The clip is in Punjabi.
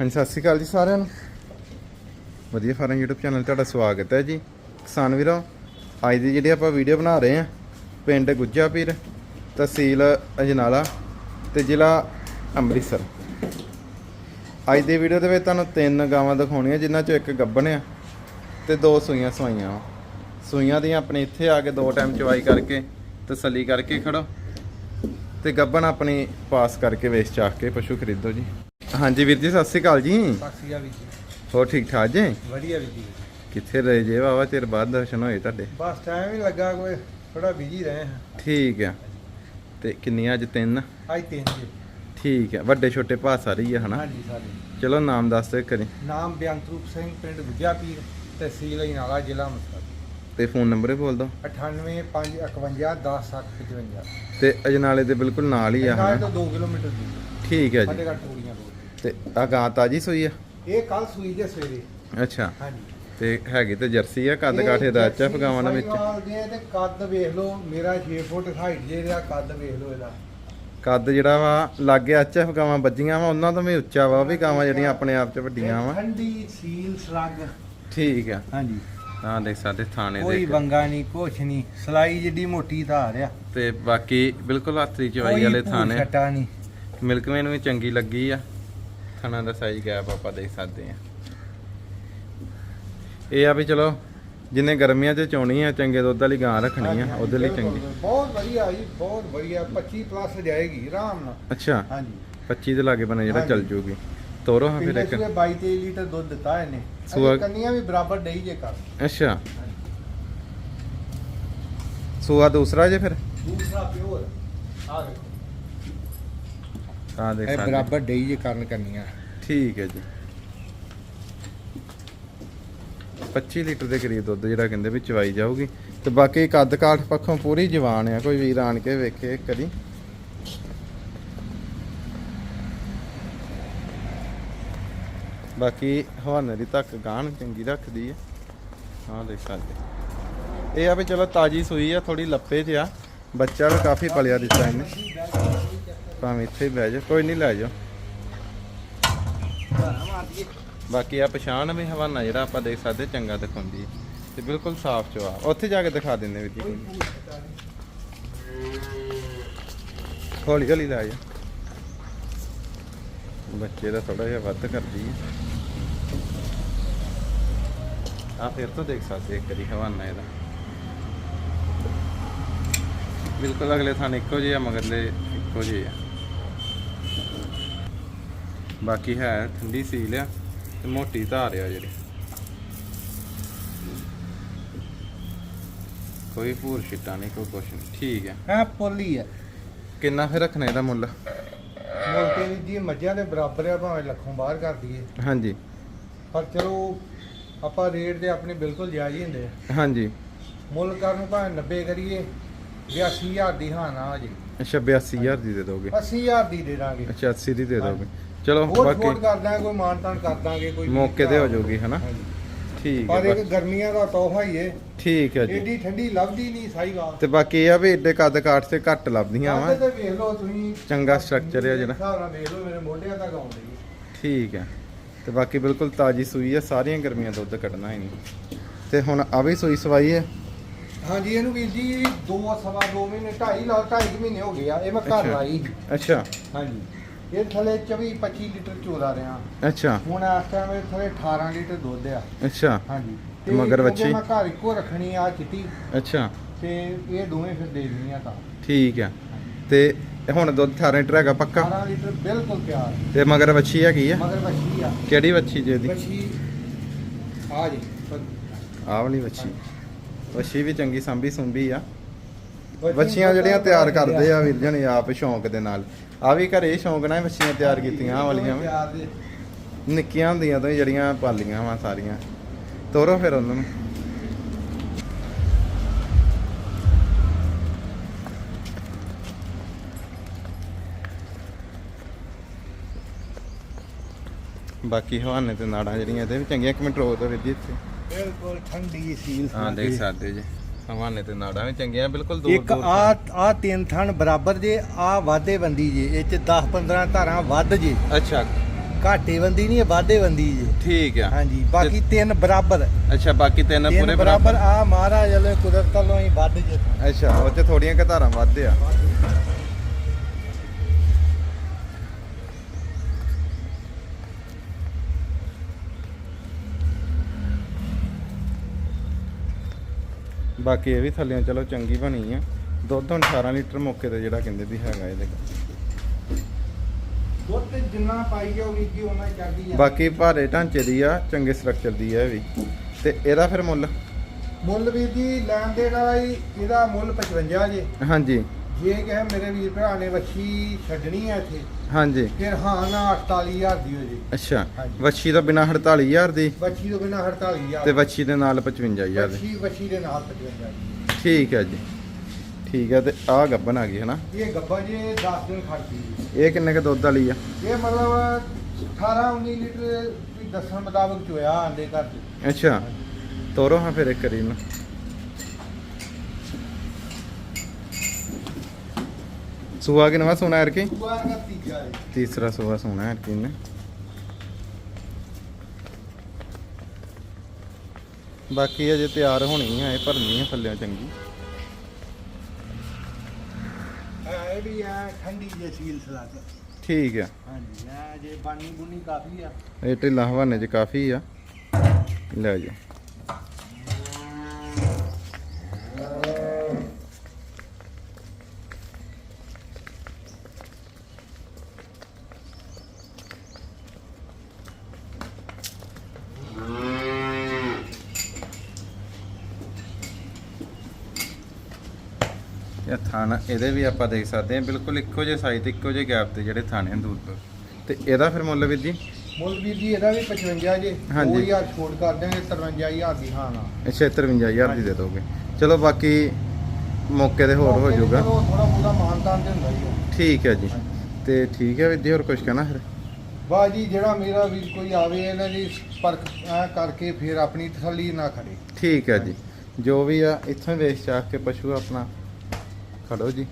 ਹਾਂਜੀ, ਸਤਿ ਸ਼੍ਰੀ ਅਕਾਲ ਜੀ ਸਾਰਿਆਂ ਨੂੰ। ਵਧੀਆ ਫਾਰਮ YouTube ਚੈਨਲ ਤੁਹਾਡਾ ਸਵਾਗਤ ਹੈ ਜੀ। ਕਿਸਾਨ ਵੀਰੋ, ਅੱਜ ਦੀ ਜਿਹੜੀ ਆਪਾਂ ਵੀਡੀਓ ਬਣਾ ਰਹੇ ਹਾਂ, ਪਿੰਡ ਗੁੱਜਾ ਪੀਰ ਤਹਿਸੀਲ ਅਜਨਾਲਾ ਤੇ ਜ਼ਿਲ੍ਹਾ ਅੰਮ੍ਰਿਤਸਰ। ਅੱਜ ਦੀ ਵੀਡੀਓ ਦੇ ਵਿੱਚ ਤੁਹਾਨੂੰ ਤਿੰਨ ਗਾਵਾਂ ਦਿਖਾਉਣੀਆਂ, ਜਿਨ੍ਹਾਂ ਚੋਂ ਇੱਕ ਗੱਬਣ ਆ ਤੇ ਦੋ ਸੂਈਆਂ ਸਵਾਈਆਂ ਵਾ। ਸੂਈਆਂ ਦੀਆਂ ਆਪਣੇ ਇੱਥੇ ਆ ਕੇ ਦੋ ਟਾਈਮ ਚਵਾਈ ਕਰਕੇ ਤਸੱਲੀ ਕਰਕੇ ਖੜੋ ਤੇ ਗੱਬਣ ਆਪਣੀ ਪਾਸ ਕਰਕੇ ਵੇਚ ਚਾਹ ਕੇ ਪਸ਼ੂ ਖਰੀਦੋ ਜੀ। ਹਾਂਜੀ ਵੀਰ ਜੀ ਸਤਿ ਸ਼੍ਰੀ ਅਕਾਲ ਜੀ। ਸਾਖੀਆ ਵੀ ਜੀ। ਹੋਰ ਠੀਕ ਠਾਕ ਜੀ? ਵਧੀਆ ਵੀ ਜੀ। ਕਿੱਥੇ ਰਹੇ ਜੇ ਵਾਵਾ ਚਿਰ ਬਾਅਦ ਦਰਸ਼ਨ ਹੋਏ ਤੁਹਾਡੇ। ਬਸ ਟਾਈਮ ਹੀ ਲੱਗਾ ਕੋਈ ਥੋੜਾ ਬਿਜ਼ੀ ਰਹੇ ਹਾਂ। ਠੀਕ ਆ। ਤੇ ਕਿੰਨੀਆਂ ਅੱਜ ਤਿੰਨ? ਅੱਜ ਤਿੰਨ ਜੀ। ਠੀਕ ਆ ਵੱਡੇ ਛੋਟੇ ਭਾ ਸਾਰੇ ਹੀ ਆ ਹਨਾ? ਹਾਂਜੀ ਸਾਰੇ। ਚਲੋ ਨਾਮ ਦੱਸ ਦੇ ਕਰੀ ਨਾਮ ਬਿਆੰਤਰੂਪ ਸਿੰਘ ਪਿੰਡ ਗੁੱਜਾ ਪੀਰ ਤਹਿਸੀਲ ਇਨਾਲਾ ਜ਼ਿਲ੍ਹਾ ਅੰਮ੍ਰਿਤਸਰ। ਤੇ ਫੋਨ ਨੰਬਰ ਹੀ ਬੋਲ ਦੋ 98551 10755 ਤੇ ਅਜਨਾਲੇ ਦੇ ਬਿਲਕੁਲ ਨਾਲ ਹੀ ਆ ਨਾਲ ਹਨਾ ਤੋਂ 2 ਕਿਲੋਮੀਟਰ ਦੀ ਠੀਕ ਹੈ ਜੀ ਫਤਿਹਗੜ੍ਹ ਰੋਡ ਤੇ ਆ ਗਾਂ ਤਾਜੀ ਸੋਈ ਆ? ਇਹ ਕੱਲ ਸੂਈ ਦੇ ਸਵੇਰੇ। ਅੱਛਾ। ਹਾਂਜੀ। ਤੇ ਹੈਗੀ ਤੇ ਜਰਸੀ ਆ ਕੱਦ ਕਾਠੇ ਦਾ ਗਾਵਾਂ ਦੇ ਵਿੱਚ? ਸਾਹੀਵਾਲ ਦੇ ਤੇ ਕੱਦ ਵੇਖ ਲਓ ਮੇਰਾ 6 ਫੁੱਟ ਹਾਈਟ ਜੇ ਦਾ ਕੱਦ ਵੇਖ ਲਓ ਇਹਦਾ। ਕੱਦ ਜਿਹੜਾ ਵਾ ਲਾਗੇ ਐਚਐਫ ਗਾਵਾਂ ਵੱਜੀਆਂ ਵਾ ਉਹਨਾਂ ਤੋਂ ਵੀ ਉੱਚਾ ਵਾ ਉਹ ਵੀ ਗਾਵਾਂ ਜਿਹੜੀਆਂ ਆਪਣੇ ਆਪ 'ਚ ਵੱਡੀਆਂ ਵਾ। ਠੰਡੀ ਸੀਲ ਸਰਗ ਠੀਕ ਆ। ਹਾਂਜੀ। ਹਾਂ ਦੇਖ ਸਕਦੇ ਥਾਣੇ ਕੋਈ ਦੇ ਵੰਗਾ ਨਹੀਂ ਕੁਛ ਨਹੀਂ ਸਲਾਈ ਜਿੱਡੀ ਮੋਟੀ ਧਾਰ ਆ। ਤੇ ਬਾਕੀ ਬਿਲਕੁਲ ਹੱਥੀ ਚਵਾਈ ਕੋਈ ਵਾਲੇ ਥਾਣੇ। ਛੱਟਾ ਨਹੀਂ। ਮਿਲਕਮੈਨ ਵੀ ਚੰਗੀ ਲੱਗੀ ਆ। ਥਣਾ ਦਾ ਸਾਈਜ਼ ਗੈਪ ਆਪਾਂ ਦੇਖ ਸਕਦੇ ਆ ਇਹ ਆ ਵੀ ਚਲੋ ਜਿੰਨੇ ਗਰਮੀਆਂ 'ਚ ਚੋਣੀ ਆ ਚੰਗੇ ਦੁੱਧ ਵਾਲੀ ਗਾਂ ਰੱਖਣੀ ਆ ਉਹਦੇ ਲਈ ਚੰਗੀ। ਬਹੁਤ ਵਧੀਆ ਜੀ ਬਹੁਤ ਵਧੀਆ 25 ਪਲੱਸ ਜਾਏਗੀ ਆਰਾਮ ਨਾਲ। ਅੱਛਾ ਹਾਂਜੀ। 25 ਦੇ ਲਾਗੇ ਬਣੇ ਜਿਹੜਾ। ਚੱਲ ਜੂਗੀ। ਤੋਰੋ ਹਾਂ ਫਿਰ ਇੱਕ। ਸੂਏ 22 23 ਲੀਟਰ ਦੁੱਧ ਦਿੱਤਾ ਇਹਨੇ। ਸੂਆ- ਕੰਨੀਆਂ ਵੀ ਬਰਾਬਰ ਡਈ ਜੇ ਕਰ ਅੱਛਾ। ਸੂਆ ਦੂਸਰਾ ਜੇ ਫਿਰ। ਦੂਸਰਾ ਪਿਓਰ। ਆ ਦੇਖੋ। ਆ ਦੇਖ ਇਹ ਬਰਾਬਰ ਡਈ ਜੇ ਕਰਨ ਕੰਨੀਆਂ। ਠੀਕ ਹੈ ਜੀ। 25 ਲੀਟਰ ਦੇ ਕਰੀਬ ਦੁੱਧ ਜਿਹੜਾ ਕਹਿੰਦੇ ਵੀ ਚਵਾਈ ਜਾਊਗੀ। ਤੇ ਬਾਕੀ ਕੱਦ ਕਾਠ ਪੱਖੋਂ ਪੂਰੀ ਜਵਾਨ ਆ ਕੋਈ ਵੀਰ ਆਣ ਕੇ ਵੇਖੇ ਕਦੀ ਬਾਕੀ ਹਵਾਨੇ ਦੀ ਤੱਕ ਗਾਣ ਚੰਗੀ ਰੱਖਦੀ ਹੈ ਹਾਂ ਦੇਖ ਸਕਦੇ ਇਹ ਆ ਵੀ ਚਲੋ ਤਾਜੀ ਸੂਈ ਆ ਥੋੜੀ ਲੱਪੇ 'ਚ ਆ। ਬੱਚਾ ਵੀ ਕਾਫੀ ਪਲਿਆ ਦਿੱਤਾ ਇਹਨੇ। ਭਾਵੇਂ ਇੱਥੇ ਹੀ ਬਹਿ ਜਾ ਕੋਈ ਨਹੀਂ ਲੈ ਜਾਓ। ਬਾਕੀ ਆ ਪਛਾਣ ਵੀ ਹਵਾਨਾ ਜਿਹੜਾ ਆਪਾਂ ਦੇਖ ਸਕਦੇ ਚੰਗਾ ਦਿਖਾਉਂਦੀ ਹੈ। ਤੇ ਬਿਲਕੁਲ ਸਾਫ਼ ਚਵਾ ਉੱਥੇ ਜਾ ਕੇ ਦਿਖਾ ਦਿੰਦੇ ਵੀ ਜੀ ਹੌਲੀ ਹੌਲੀ ਲੈ ਜਾ ਬੱਚੇ ਦਾ ਥੋੜਾ ਜਿਹਾ ਵੱਧ ਕਰਦੀ ਹੈ। ਆ ਫਿਰ ਤੋਂ ਦੇਖ ਸਕਦੇ ਇੱਕ ਵਾਰੀ ਹਵਾਨਾ ਇਹਦਾ। ਬਿਲਕੁਲ ਅਗਲੇ ਥਾਂ ਇੱਕੋ ਜਿਹੇ ਆ, ਮਗਰਲੇ ਇੱਕੋ ਜਿਹੇ ਆ। ਬਾਕੀ ਹੈ ਠੰਡੀ ਸੀਲ ਆ ਤੇ ਮੋਟੀ ਧਾਰ ਆ ਜਿਹੜੀ। ਕੋਈ ਭੂਰ ਛਿੱਟਾ ਨਹੀਂ ਕੋਈ ਕੁਛ ਨਹੀਂ। ਠੀਕ ਹੈ ਹੈ ਪੋਲੀ ਹੈ ਕਿੰਨਾ ਫਿਰ ਰੱਖਣਾ ਇਹਦਾ ਮੁੱਲ? ਮੁਲਕੇ ਵੀ ਜੀ ਮੱਝਾਂ ਦੇ ਬਰਾਬਰ ਆ ਭਾਵੇਂ ਲੱਖੋਂ ਬਾਹਰ ਕਰ ਦਈਏ। ਹਾਂਜੀ। ਪਰ ਚਲੋ ਆਪਾਂ ਰੇਟ ਦੇ ਆਪਣੇ ਬਿਲਕੁਲ ਜਾਇਜ਼ ਹੀ ਹੁੰਦੇ ਆ। ਹਾਂਜੀ। ਮੁੱਲ ਕਰਨ ਭਾਵੇਂ 90 ਕਰੀਏ 82000 ਦੀ ਹਾਂ ਨਾ ਜੀ। ਅੱਛਾ 82000 ਦੀ ਦੇ ਦੋਗੇ। 80000 ਦੀ ਦੇ ਦਾਂਗੇ। ਅੱਛਾ 80 ਦੀ ਦੇ ਦੋਗੇ। ਚਲੋ ਹੋਰ ਬਾਕੀ ਕਰ ਦਾਂਗੇ ਕੋਈ ਮਾਨਤਾਨ ਕਰ ਦਾਂਗੇ ਕੋਈ ਮੌਕੇ ਤੇ ਹੋ ਜਾਊਗੀ, ਹਨਾ? ਹਾਂਜੀ। ਠੀਕ ਪਰ ਹੈ ਇੱਕ ਗਰਮੀਆਂ ਦਾ ਤੋਹਫਾ ਹੀ ਏ। ਠੀਕ ਹੈ ਜੀ। ਏਡੀ ਠੰਡੀ ਲੱਭਦੀ ਨਹੀਂ ਸਾਈਵਾਲ ਤੇ ਬਾਕੀ ਇਹ ਆ ਵੀ ਏਡੇ ਕੱਦ ਕਾਠ ਤੇ ਘੱਟ ਲੱਭਦੀਆਂ ਵਾ। ਤੇ ਵੇਖ ਲਓ ਤੁਸੀਂ। ਚੰਗਾ structure ਆ ਜਿਹੜਾ। ਹਿਸਾਬ ਨਾਲ ਵੇਖ ਲਓ ਮੇਰੇ ਮੋਢਿਆਂ ਤੱਕ ਆਉਂਦੀ ਠੀਕ ਹੈ। ਤੇ ਬਾਕੀ ਬਿਲਕੁਲ ਤਾਜੀ ਸੂਈ ਹੈ ਸਾਰੀਆਂ ਗਰਮੀਆਂ ਦੁੱਧ ਕੱਢਣਾ ਹੀ ਨਹੀਂ। ਤੇ ਹੁਣ ਆ ਵੀ ਸੂਈ ਸਵਾਈ ਹੈ ਹਾਂਜੀ ਇਹਨੂੰ ਵੀਰ ਜੀ 2 ਸਵਾ 2 ਮਹੀਨੇ 2.5 ਲਾ 2.5 ਮਹੀਨੇ ਹੋ ਗਏ ਆ ਇਹ ਮੈਂ ਘਰ ਅੱਛਾ। ਲਾਈ। ਅੱਛਾ। ਹਾਂਜੀ। ਇਹ ਥਲੇ 24 25 ਲੀਟਰ ਚੋਰਾ ਰਿਹਾ। ਅੱਛਾ। ਹੁਣ ਇਸ ਟਾਈਮ ਇਹ ਥਲੇ 18 ਲੀਟਰ ਦੁੱਧ ਆ। ਅੱਛਾ। ਹਾਂਜੀ। ਤੇ ਮਗਰ ਵੱਛੀ? ਮੈਂ ਘਰ ਇੱਕੋ ਰੱਖਣੀ ਆ ਚਿੱਟੀ। ਅੱਛਾ। ਤੇ ਇਹ ਦੋਵੇਂ ਫਿਰ ਦੇ ਦੇਣੀਆਂ ਤਾਂ। ਠੀਕ ਹੈ ਤੇ ਹੁਣ ਦੁੱਧ 18 ਲੀਟਰ ਹੈਗਾ ਪੱਕਾ? 18 ਲੀਟਰ ਬਿਲਕੁਲ ਤਿਆਰ। ਤੇ ਮਗਰ ਵੱਛੀ ਹੈਗੀ ਆ? ਮਗਰ ਵੱਛੀ ਆ। ਕਿਹੜੀ ਵੱਛੀ ਜੀ ਇਹਦੀ? ਵੱਛੀ ਆ ਜੀ। ਆਹ ਵਾਲੀ ਵੱਛੀ। ਵੱਛੀ ਵੀ ਚੰਗੀ ਸੰਭੀ ਸੁੰਭੀ ਆ। ਵੱਛੀਆਂ ਜਿਹੜੀਆਂ ਤਿਆਰ ਕਰਦੇ ਆ ਵੀਰ ਜਣੇ ਆਪ ਸ਼ੌਂਕ ਦੇ ਨਾਲ। ਆ ਵੀ ਘਰੇ ਸ਼ੌਂਕ ਨਾਲ ਵੱਛੀਆਂ ਤਿਆਰ ਕੀਤੀਆਂ ਵਾਲੀਆਂ ਵੀ। ਨਿੱਕੀਆਂ ਹੁੰਦੀਆਂ ਤੋਂ ਹੀ ਜਿਹੜੀਆਂ ਪਾਲੀਆਂ ਵਾ ਸਾਰੀਆਂ। ਤੋਰੋ ਫਿਰ ਉਹਨਾਂ ਨੂੰ। ਬਾਕੀ ਹਵਾਨੇ ਤੇ ਨਾੜਾਂ ਜਿਹੜੀਆਂ ਇਹਦੇ ਵੀ ਚੰਗੀਆਂ ਇੱਕ ਮਿੰਟ ਜੀ ਇੱਥੇ। ਬਿਲਕੁਲ ਠੰਡੀ ਸੀਲ ਹਾਂ ਦੇਖ ਸਕਦੇ ਜੀ। ਹਵਾਨੇ ਤੇ ਨਾੜਾਂ ਵੀ ਚੰਗੀਆਂ ਬਿਲਕੁਲ ਦੂਰ ਇੱਕ ਦੂਰ ਆ ਆ ਤਿੰਨ ਥਣ ਬਰਾਬਰ ਜੇ ਆ ਵਾਧੇ ਬੰਦੀ ਜੇ ਇਹ ਚ 10 15 ਧਾਰਾਂ ਵੱਧ ਜੇ। ਅੱਛਾ। ਘਾਟੇ ਬੰਦੀ ਨਹੀਂ ਇਹ ਵਾਧੇ ਬੰਦੀ ਜੀ। ਠੀਕ ਆ। ਹਾਂਜੀ ਬਾਕੀ ਤਿੰਨ ਬਰਾਬਰ। ਅੱਛਾ ਬਾਕੀ ਤਿੰਨ ਤਿੰਨ ਪੂਰੇ ਬਰਾਬਰ। ਆ ਮਹਾਰਾਜ ਵਾਲੇ ਕੁਦਰਤ ਵੱਲੋਂ ਹੀ ਵੱਧ ਜੇ। ਅੱਛਾ ਉਹ ਚ ਥੋੜੀਆਂ ਘਤਾਰਾਂ ਵੱਧ ਆ। ਬਾਕੀ ਇਹ ਵੀ ਥੱਲਿਆਂ ਚਲੋ ਚੰਗੀ ਬਣੀ ਆ। ਦੁੱਧ ਹੁਣ 18 ਲੀਟਰ ਮੌਕੇ ਤੇ ਜਿਹੜਾ ਕਹਿੰਦੇ ਵੀ ਹੈਗਾ ਇਹਦੇ। ਦੁੱਧ ਜਿੰਨਾ ਪਾਈ ਜਾਊਗੀ ਜੀ ਉਹਨਾਂ ਚੱਲਦੀ ਆ। ਬਾਕੀ ਭਾਰੇ ਢਾਂਚੇ ਦੀ ਆ ਚੰਗੇ ਸਟਰਕਚਰ ਦੀ ਆ ਇਹ ਵੀ। ਤੇ ਇਹਦਾ ਫਿਰ ਮੁੱਲ? ਮੁੱਲ ਵੀ ਜੀ ਲੈਣ ਦੇ ਵਾਲਾ ਹੀ ਇਹਦਾ ਮੁੱਲ 55 ਜੇ। ਹਾਂਜੀ। ਜੇ ਕਹੇ ਮੇਰੇ ਵੀਰ ਭਰਾ ਨੇ ਵੱਛੀ ਛੱਡਣੀ ਹੈ ਇੱਥੇ ਹਾਂਜੀ। ਫਿਰ ਹਾਂ ਨਾ 48000 ਦੀ ਹੋ ਜੀ। ਅੱਛਾ ਹਾਂਜੀ। ਵੱਛੀ ਤੋਂ ਬਿਨਾ 48000 ਦੀ? ਵੱਛੀ ਤੋਂ ਬਿਨਾ 48000 ਤੇ ਵੱਛੀ ਦੇ ਨਾਲ 55000 ਦੀ। ਵੱਛੀ ਵੱਛੀ ਦੇ ਨਾਲ 55 ਜੀ ਠੀਕ ਹੈ ਜੀ। ਠੀਕ ਹੈ ਤੇ ਆਹ ਗੱਬਨ ਆ ਗਈ ਹੈ ਨਾ ਇਹ ਗੱਬਾ ਜੇ 10 ਦਿਨ ਖੜਦੀ ਜੀ। ਇਹ ਕਿੰਨੇ ਕ ਦੁੱਧ ਵਾਲੀ ਆ? ਇਹ ਮਤਲਬ 18 19 ਲੀਟਰ ਵੀ ਦੱਸਣ ਮੁਤਾਬਕ ਚੋਇਆ ਆਂਦੇ ਘਰ ਚ। ਅੱਛਾ ਤੋਰੋ ਹਾਂ ਫਿਰ ਇੱਕ ਕਰੀ ਨੂੰ ਦੁਬਾਰਾ ਦਾ ਤੀਜਾ ਹੈ ਤੀਸਰਾ ਸੁਆ ਸੋਨਾ ਯਾਰ ਕੀ ਨੇ ਬਾਕੀ ਅਜੇ ਤਿਆਰ ਹੋਣੀ ਆ ਇਹ ਭਰਨੀ ਆ ਥੱਲੇ ਚੰਗੀ। ਇਹ ਵੀ ਆ ਠੰਡੀ ਜੇ ਸੀਲ ਸਲਾਦ। ਠੀਕ ਆ। ਹਾਂਜੀ ਆ ਜੇ ਬਾਨੀ ਬੁਨੀ ਕਾਫੀ ਆ। ਇਹ ਢਿੱਲਾ ਹਵਾਨੇ ਚ ਕਾਫੀ ਆ। ਲੈ ਜਾ ਇਹ ਥਾਣਾ ਇਹਦੇ ਵੀ ਆਪਾਂ ਦੇਖ ਸਕਦੇ ਹਾਂ ਬਿਲਕੁਲ ਇੱਕੋ ਜਿਹੇ ਸਾਈਜ਼ ਤੇ ਇੱਕੋ ਜਿਹੇ ਗੈਪ ਤੇ ਜਿਹੜੇ ਥਾਣੇ ਹਨ ਦੂਰ ਤੋਂ। ਤੇ ਇਹਦਾ ਫਿਰ ਮੁੱਲ ਵੀਰ ਜੀ? ਮੁੱਲ ਵੀਰ ਜੀ ਇਹਦਾ ਵੀ 55 ਜੇ। ਹਾਂਜੀ। 2000 ਛੋਟ ਕਰ ਦਿਆਂਗੇ 53000 ਦੀ ਹਾਂ ਨਾ। ਅੱਛਾ 53000 ਦੀ ਦੇ ਦੋਗੇ। ਚਲੋ ਬਾਕੀ ਮੌਕੇ ਤੇ ਹੋਰ ਹੋ ਜਾਊਗਾ। ਥੋੜਾ ਬਹੁਤਾ ਮਾਨਤਾਨ ਤੇ ਹੁੰਦਾ ਹੀ ਆ ਠੀਕ ਹੈ ਜੀ। ਤੇ ਠੀਕ ਹੈ ਵੀਰ ਜੀ ਹੋਰ ਕੁਝ ਕਹਿਣਾ ਫਿਰ? ਵਾਹ ਜੀ ਜਿਹੜਾ ਮੇਰਾ ਵੀਰ ਕੋਈ ਆਵੇ ਇਹਨਾਂ ਦੀ ਪਰਖ ਐ ਕਰਕੇ ਫਿਰ ਆਪਣੀ ਤਸੱਲੀ ਨਾ ਖੜੇ। ਠੀਕ ਹੈ ਜੀ। ਜੋ ਵੀ ਆ ਇੱਥੋਂ ਹੀ ਵੇਚ ਚਾਕ ਕੇ ਪਸ਼ੂ ਆਪਣਾ ਖੜੋ ਜੀ।